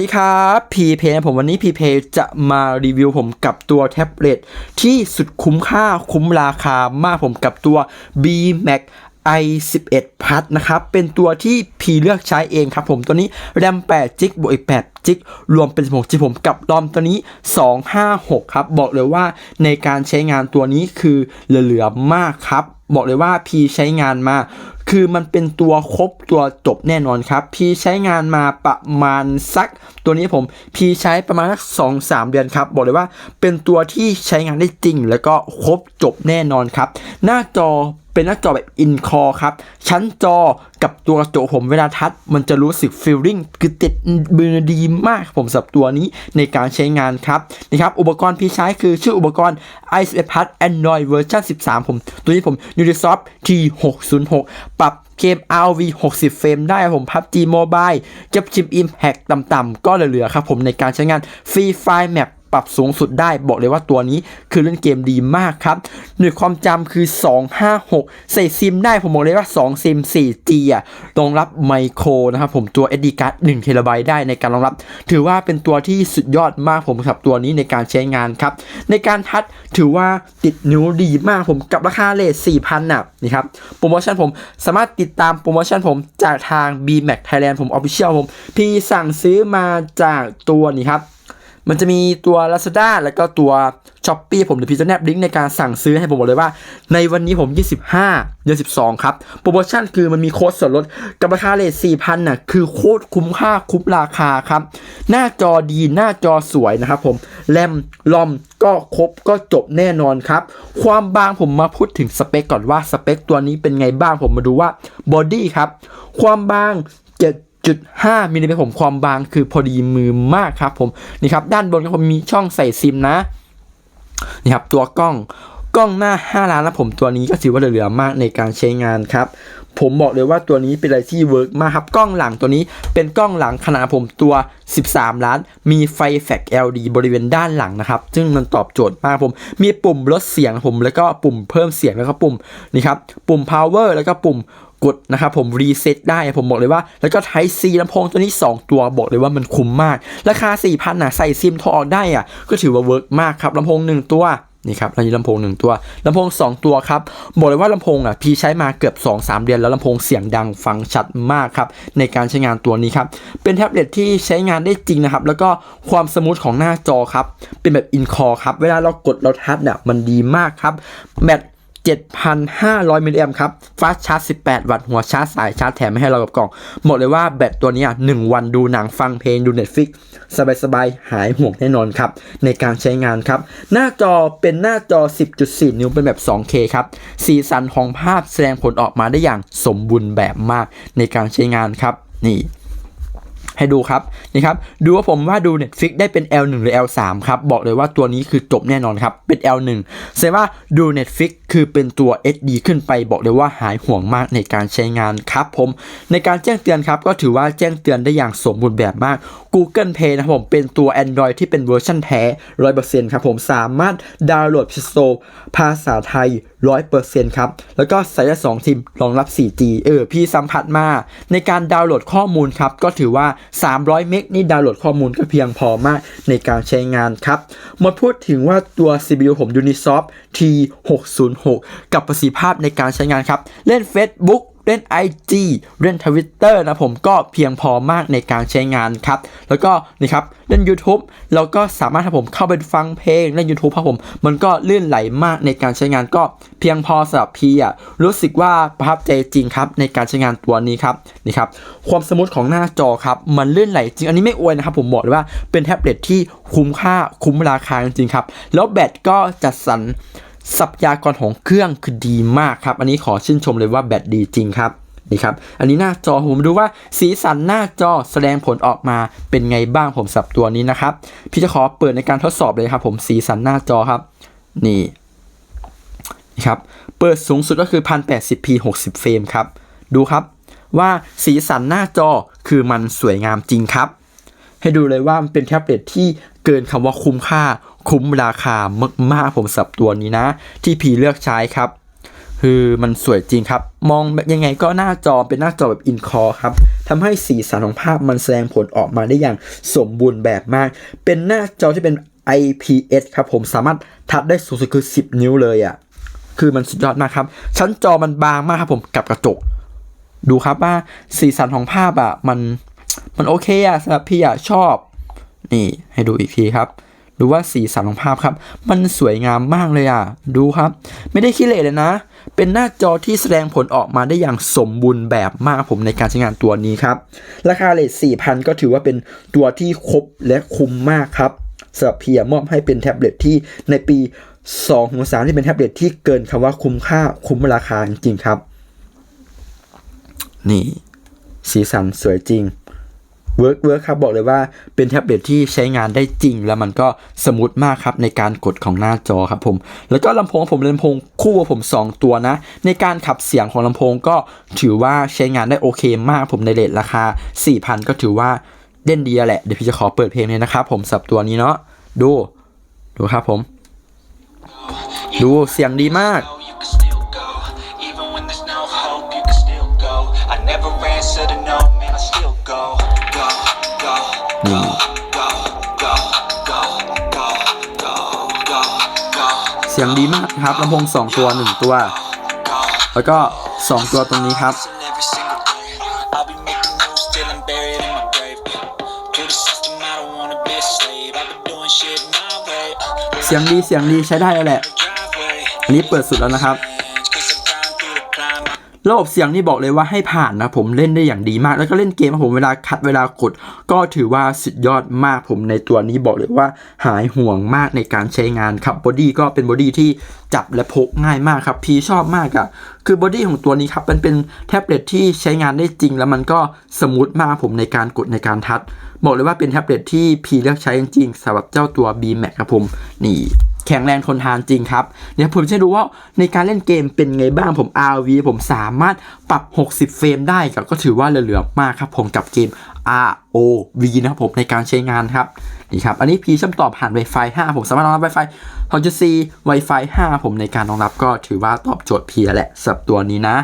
สวัสดีครับพีเพนะผมวันนี้พีเพย์จะมารีวิวผมกับตัวแท็บเล็ตที่สุดคุ้มค่าคุ้มราคามากผมกับตัว B Max i11 Plus นะครับ เป็นตัวที่พีเลือกใช้เองครับผมตัวนี้แรม8จิกบวกอีก8จิกรวมเป็น 16จิกผมกับรอมตัวนี้ 256 ครับ บอกเลยว่าในการใช้งานตัวนี้คือเหลือๆมากครับ บอกเลยว่าพีใช้งานมา คือมันเป็นตัวครบตัวจบแน่นอนครับ พี่ใช้งานมาประมาณสักตัวนี้ผมพีใช้ประมาณสักสองสามเดือนครับ บอกเลยว่าเป็นตัวที่ใช้งานได้จริง แล้วก็ครบจบแน่นอนครับ หน้าจอเป็นหน้าจอแบบอินคอครับ ชั้นจอกับตัวกระจกผมเวลาทัชมันจะรู้สึกฟีลลิ่งคือติดมือดีมากผมสับตัวนี้ในการใช้งานครับนะครับอุปกรณ์พี่ใช้คือชื่ออุปกรณ์ i11 Plus Android เวอร์ชัน13 ผม ตัวนี้ผม Unisoft T606 ปรับ เกม RV 60 เฟรมได้ผม PUBG Mobile เก็บชิม Impact ต่ำๆก็เหลือๆครับผมในการใช้งาน Free Fire Map ปรับสูงสุดได้บอกเลยว่าตัวนี้คือเล่นเกมดีมากครับ หน่วยความจำคือ 256 ใส่ซิมได้ผมบอกเลยว่า 2 ซิม 4G อะรองรับไมโครนะครับผมตัว SD card 1 t b ได้ในการรองรับ ถือว่าเป็นตัวที่สุดยอดมากผมกับตัวนี้ในการใช้งานครับ ในการทัดถือว่าติดนิ้วดีมากผมกับราคาเลท4,000น่ะนี่ครับโปรโมชั่นผมสามารถติดตามโปรโมชั่นผมจากทาง BMAX Thailand ผม Official ผมพี่สั่งซื้อมาจากตัวนี้ครับ มันจะมีตัว Lazada แล้วก็ตัว s h อ p e e ผมเดี๋ยวพี่จะแนบลิงก์ในการสั่งซื้อให้ผมบอกเลยว่า ในวันนี้ผม 25 เดือน 12 ครับ โปรโมชั่นคือมันมีโค้ดส่วนลดกับราคาเลท4,000น่ะคือโคตรคุ้มค่าคุ้มราคาครับ หน้าจอดีหน้าจอสวยนะครับผมแรมลอมก็ครบก็จบแน่นอนครับ ความบางผมมาพูดถึงสเปคก่อนว่าสเปคตัวนี้เป็นไงบ้างผมมาดูว่าบอดี้ครับความบาง 7จุด5มิลลิเมตรผมความบางคือพอดีมือมากครับผมนี่ครับด้านบนก็ผมมีช่องใส่ซิมนะนี่ครับตัวกล้องกล้องหน้า 5 ล้านนะผมตัวนี้ก็ถือว่าเหลือๆมากในการใช้งานครับผมบอกเลยว่าตัวนี้เป็นอะไรที่เวิร์กมากครับกล้องหลังตัวนี้เป็นกล้องหลังขนาดผมตัว 13 ล้าน มีไฟแฟลช LED บริเวณด้านหลังนะครับ ซึ่งมันตอบโจทย์มากผม มีปุ่มลดเสียงผม แล้วก็ปุ่มเพิ่มเสียงแล้วก็ปุ่มนี่ครับปุ่ม power แล้วก็ปุ่ม กดนะครับผมรีเซ็ตได้ผมบอกเลยว่า แล้วก็ไทซีลำโพงตัวนี้ 2 ตัวบอกเลยว่ามันคุ้มมาก ราคา 4,000นะใส่ซิมโทรออกได้อะก็ถือว่าเวิร์กมากครับลำโพง 1 ตัวนี่ครับอันนี้ลำโพง 1 ตัวลำโพง 2 ตัวครับบอกเลยว่าลำโพงอะพี่ใช้มาเกือบ 2-3 เดือนแล้วลำโพงเสียงดังฟังชัดมากครับในการใช้งานตัวนี้ครับเป็นแท็บเล็ตที่ใช้งานได้จริงนะครับแล้วก็ความสมูทของหน้าจอครับเป็นแบบอินคอครับเวลาเรากดเราทัชเนี่ยมันดีมากครับแบต 7,500 มิลลิแอมครับฟาสชาร์จ 18 วัตต์ หัวชาร์จสายชาร์จแถมให้เรากับกล่อง หมดเลยว่าแบตตัวนี้อะ1วันดูหนังฟังเพลงดู Netflix สบายๆ หายห่วงแน่นอนครับ ในการใช้งานครับ หน้าจอเป็นหน้าจอ 10.4 นิ้วเป็นแบบ 2K ครับ สีสันของภาพแสดงผลออกมาได้อย่างสมบูรณ์แบบมากในการใช้งานครับ นี่ให้ดูครับนี่ครับดูว่าผมว่าดู Netflix ได้เป็น L1 หรือ L3 ครับบอกเลยว่าตัวนี้คือจบแน่นอนครับเป็น L1 แสดงว่าดู Netflix คือเป็นตัว HD ขึ้นไปบอกเลยว่าหายห่วงมากในการใช้งานครับผม ในการแจ้งเตือนครับก็ถือว่าแจ้งเตือนได้อย่างสมบูรณ์แบบมาก Google Play นะครับผมเป็นตัว Android ที่เป็นเวอร์ชันแท้ 100%ครับผมสามารถดาวน์โหลด Play Store ภาษาไทย 100%ครับ แล้วก็ใส่ได้2ซิมรองรับ 4G เออพี่สัมผัสมา ในการดาวน์โหลดข้อมูลครับ ก็ถือว่า 300 เมกนี่ดาวน์โหลดข้อมูลก็เพียงพอมากในการใช้งานครับมาพูดถึงว่าตัว CPU ผม Unisoft T606 กับประสิทธิภาพในการใช้งานครับ เล่น Facebook เล่น IG เล่น Twitter นะผมก็เพียงพอมากในการใช้งานครับ แล้วก็นี่ครับเล่น YouTube เราก็สามารถให้ผมเข้าไปฟังเพลงเล่น YouTube ครับผม มันก็ลื่นไหลมากในการใช้งานก็เพียงพอสำหรับพี่อะรู้สึกว่าประทับใจจริงครับในการใช้งานตัวนี้ครับนี่ครับความสมูทของหน้าจอครับมันลื่นไหลจริงอันนี้ไม่อวยนะครับผมบอกเลยว่าเป็นแท็บเล็ตที่คุ้มค่าคุ้มราคาจริงครับแล้วแบตก็จัดสรร ทรัพยากรของเครื่องคือดีมากครับ อันนี้ขอชื่นชมเลยว่าแบตดีจริงครับนี่ครับ อันนี้หน้าจอผมดูว่าสีสันหน้าจอแสดงผลออกมาเป็นไงบ้างผมสับตัวนี้นะครับ พี่จะขอเปิดในการทดสอบเลยครับ ผมสีสันหน้าจอครับ นี่นี่ครับ เปิดสูงสุดก็คือ 1080p 60 เฟรมครับ ดูครับว่าสีสันหน้าจอคือมันสวยงามจริงครับ ให้ดูเลยว่ามันเป็นแท็บเล็ตที่ กินคำว่าคุ้มค่า คุ้มราคามากๆผมสับตัวนี้นะ ที่พีเลือกใช้ครับ คือมันสวยจริงครับ มองแบบยังไงก็หน้าจอเป็นหน้าจอแบบอินคอครับทำให้สีสันของภาพมันแสดงผลออกมาได้อย่างสมบูรณ์แบบมาก เป็นหน้าจอที่เป็น IPS ครับผมสามารถทับได้สูงสุดคือ 10 นิ้วเลยอะ่ะคือมันสุดยอดมากครับ ชั้นจอมันบางมากครับผมกับกระจก ดูครับว่าสีสันของภาพอะ่ะมันมันโอเคอะ่ะสำหรับพี่อะ่ะชอบ นี่ให้ดูอีกทีครับดูว่าสีสันของภาพครับ มันสวยงามมากเลยอะ ดูครับ ไม่ได้ขี้เหร่เลยนะ เป็นหน้าจอที่แสดงผลออกมาได้อย่างสมบูรณ์แบบมากผมในการใช้งานตัวนี้ครับ ราคาเลท4,000 ก็ถือว่าเป็นตัวที่ครบและคุ้มมากครับสำหรับเพียมอบให้เป็นแท็บเล็ตที่ในปี2ของ3ที่เป็นแท็บเล็ตที่เกินคำว่าคุ้มค่าคุ้มราคาจริงๆครับ นี่ สีสันสวยจริง เวิร์กเวิร์กครับบอกเลยว่าเป็นแท็บเล็ตที่ใช้งานได้จริง แล้วมันก็สมูทมากครับในการกดของหน้าจอครับผม แล้วก็ลำโพงผมเป็นลำโพงคู่ผม 2 ตัวนะ ในการขับเสียงของลำโพงก็ถือว่าใช้งานได้โอเคมากผมในเลทราคา 4,000 ก็ถือว่าเด่นดีแหละ เดี๋ยวพี่จะขอเปิดเพลงเลยนะครับผมสับตัวนี้เนาะดูดูครับผม ดูเสียงดีมาก หนึ่เสียงดีมากครับลำโพงสองตัวหนึ่งตัว แล้วก็สองตัวตรงนี้ครับ เสียงดีเสียงดีใช้ได้แล้วแหละ อันนี้เปิดสุดแล้วนะครับ ระบบเสียงนี่บอกเลยว่าให้ผ่านนะผมเล่นได้อย่างดีมาก แล้วก็เล่นเกมผมเวลาคัดเวลากด ก็ถือว่าสุดยอดมากผมในตัวนี้บอกเลยว่าหายห่วงมากในการใช้งานครับบอดี้ก็เป็นบอดี้ที่จับและพกง่ายมากครับพีชอบมากอะ่ะคือบอดี้ของตัวนี้ครับมันเป็นแท็บเล็ตที่ใช้งานได้จริง แล้วมันก็สมูทมากผมในการกดในการทัด บอกเลยว่าเป็นแท็บเล็ตที่พีเลือกใช้จริงสำหรับเจ้าตัว B Max ครับผมนี่ แข็งแรงทนทานจริงครับเดี๋ยวผมจะดูว่าในการเล่นเกมเป็นไงบ้างผม RV ผมสามารถปรับ 60 เฟรมได้ก็ก็ถือว่าเหลือๆมากครับผมกับเกม ROV นะครับผมในการใช้งานครับนี่ครับ อันนี้พีเชื่อมต่อผ่าน Wi-Fi 5 ผมสามารถรองรับ Wi-Fi 2.4 Wi-Fi 5 ผมในการรองรับก็ถือว่าตอบโจทย์พีแหละสำหรับตัวนี้นะ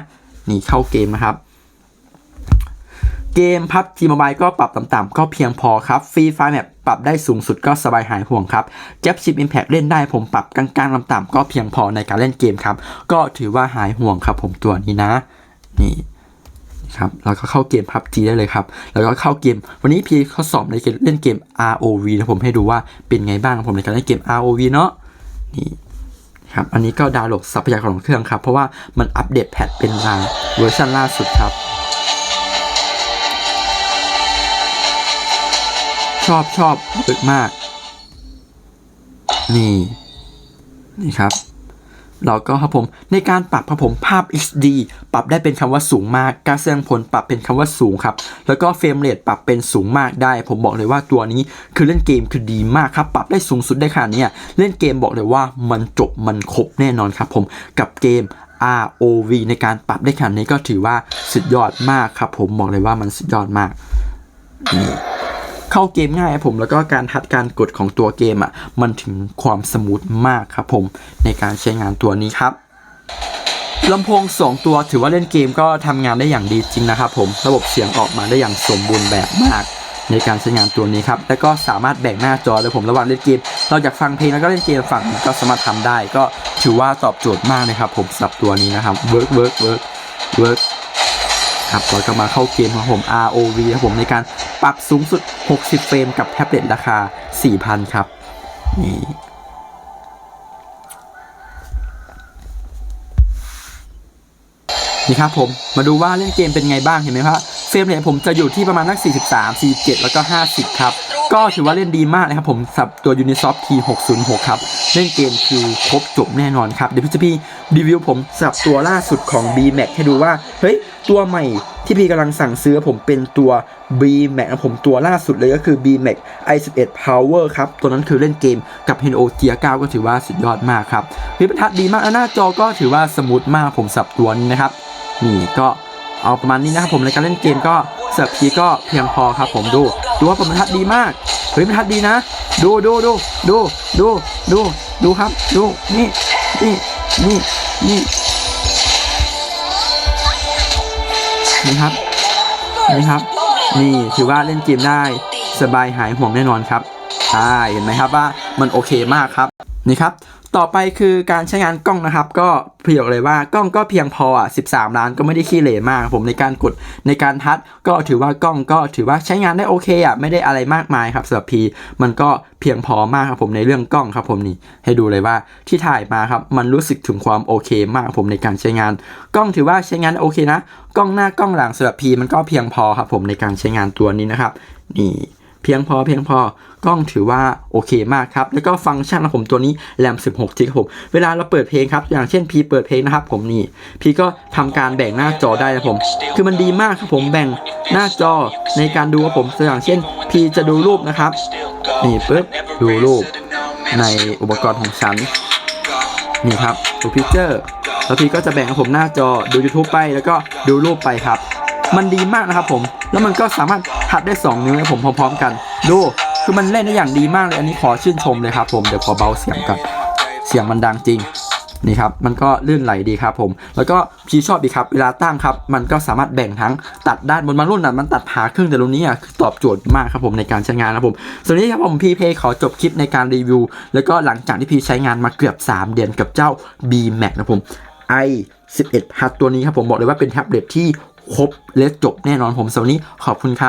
นี่เข้าเกมนะครับเกมพับจีมบายก็ปรับต่ำๆก็เพียงพอครับฟรีไฟแมป ปรับได้สูงสุดก็สบายหายห่วงครับแจ็บชิปอิมแพ t เล่นได้ผมปรับกลางๆต่ำๆก็เพียงพอในการเล่นเกมครับ ก็ถือว่าหายห่วงครับผมตัวนี้นะ นี่ครับแล้วก็เข้าเกมพับจีได้เลยครับ แล้วก็เข้าเกม วันนี้พี่เขาสอบในเกมเล่นเกม ROV นะผมให้ดูว่าเป็นไงบ้างผมในการเล่นเกม ROV เนาะนี่ครับอันนี้ก็ดาวน์โหลดทรัพยากรของเครื่องครับ เพราะว่ามันอัปเดตแพทเป็นมาเวอร์ชันล่าสุดครับ ชอบชอบเบิกมาก นี่ นี่ครับเราก็ครับผมในการปรับครับผมภาพ HD ปรับได้เป็นคำว่าสูงมาก การแสดงผลปรับเป็นคำว่าสูงครับ แล้วก็เฟรมเรทปรับเป็นสูงมากได้ ผมบอกเลยว่าตัวนี้คือเล่นเกมคือดีมากครับ ปรับได้สูงสุดได้ขนาดนี้เล่นเกมบอกเลยว่ามันจบมันครบแน่นอนครับผมกับเกม ROV ในการปรับได้ขนาดนี้ก็ถือว่าสุดยอดมากครับ ผมบอกเลยว่ามันสุดยอดมากนี่ เข้าเกมง่ายครับผมแล้วก็การทัดการกดของตัวเกมอะมันถึงความสมูทมากครับผมในการใช้งานตัวนี้ครับลำโพง2ตัวถือว่าเล่นเกมก็ทำงานได้อย่างดีจริงนะครับผมระบบเสียงออกมาได้อย่างสมบูรณ์แบบมาก ในการใช้งานตัวนี้ครับแล้วก็สามารถแบ่งหน้าจอเลยผมระหว่างเล่นเกม เราอยากฟังเพลงแล้วก็เล่นเกมฝั่งก็สามารถทำได้ ก็ถือว่าตอบโจทย์มากนะครับผมสำหรับตัวนี้นะครับเวิร์กเวิร์กเวิร์กเวิร์ก ครับเราจะมาเข้าเกมของผม ROV ครับผมในการปรับสูงสุด 60 เฟรมกับแท็บเล็ตราคา 4,000 ครับ นี่นี่ครับผมมาดูว่าเล่นเกมเป็นไงบ้างเห็นไหมครับเฟรมเรทผมจะอยู่ที่ประมาณนัก 43 47 แล้วก็ 50 ครับ ก็ถือว่าเล่นดีมากนะครับผมสับตัว Unisoft T606 ครับ เล่นเกมคือครบจบแน่นอนครับ เดี๋ยวพี่จะพี่รีวิวผมสับตัวล่าสุดของ B Max ให้ดูว่า เฮ้ย ตัวใหม่ที่พี่กำลังสั่งซื้อผมเป็นตัว B Max นะผมตัวล่าสุดเลยก็คือ B Max i11 Power ครับ ตัวนั้นคือเล่นเกมกับ Heno Gear 9 ก็ถือว่าสุดยอดมากครับวิบรรทัดดีมากแล้วหน้าจอก็ถือว่าสมูทมากผมสับตัวนี้นะครับ นี่ก็เอาประมาณนี้นะครับผมในการเล่นเกมก็เสิร์ฟพีก็เพียงพอครับผมดู ดูว่าผมบรรทัดดีมากเฮ้ยบรรทัดดีนะ ดูดูดูดูดูดูดูครับ ดูนี่นี่นี่นี่นี่ครับนี่ครับ นี่ถือว่าเล่นเกมได้สบายหายห่วงแน่นอนครับใช่เห็นไหมครับว่ามันโอเคมากครับนี่ครับ ต่อไปคือการใช้งานกล้องนะครับ ก็เพียงเลยว่ากล้องก็เพียงพออะ13 ล้านก็ไม่ได้ขี้เหร่มากผมในการกดในการทัดก็ถือว่ากล้องก็ถือว่าใช้งานได้โอเคอะไม่ได้อะไรมากมายครับสำหรับพีมันก็เพียงพอมากครับผมในเรื่องกล้องครับผมนี่ให้ดูเลยว่าที่ถ่ายมาครับมันรู้สึกถึงความโอเค มากผมในการใช้งาน กล้องถือว่าใช้งานโอเคนะ กล้องหน้ากล้องหลังสำหรับพีมันก็เพียงพอครับผมในการใช้งานตัวนี้นะครับนี่ เพียงพอเพียงพอกล้องถือว่าโอเคมากครับ แล้วก็ฟังก์ชันของผมตัวนี้แรม 16 g ครับผมเวลาเราเปิดเพลงครับ อย่างเช่นพีเปิดเพลงนะครับ ผมนี่พีก็ทำการแบ่งหน้าจอได้นะผม คือมันดีมากครับผมแบ่งหน้าจอในการดูครับผมอย่างเช่นพีจะดูรูปนะครับนี่ปึ๊บดูรูปในอุปกรณ์ของฉันนี่ครับดูพิเจอร์แล้วพีก็จะแบ่งให้ผมหน้าจอดู YouTube ไปแล้วก็ดูรูปไปครับ มันดีมากนะครับผม แล้วมันก็สามารถทัดได้ 2 นิ้วให้ผมพร้อมๆกัน ดูคือมันเล่นได้อย่างดีมากเลย อันนี้ขอชื่นชมเลยครับผมเดี๋ยวขอเบาเสียงก่อนเสียงมันดังจริงนี่ครับมันก็ลื่นไหลดีครับผม แล้วก็พี่ชอบดีครับเวลาตั้งครับ มันก็สามารถแบ่งทั้งตัดด้านบนบางรุ่นน่ะมันตัดผ่าครึ่งแต่รุ่นนี้อะคือตอบโจทย์มากครับผมในการใช้งานนะครับผมส่วนนี้ครับผมพี่เพขอจบคลิปในการรีวิว แล้วก็หลังจากที่พี่ใช้งานมาเกือบ 3 เดือนกับเจ้า B Max นะครับผม i 11 Plus ตัวนี้ครับผมบอกเลยว่าเป็นแท็บเล็ตที่ ครบและจบแน่นอนผมสำหรับวันนี้ขอบคุณครับ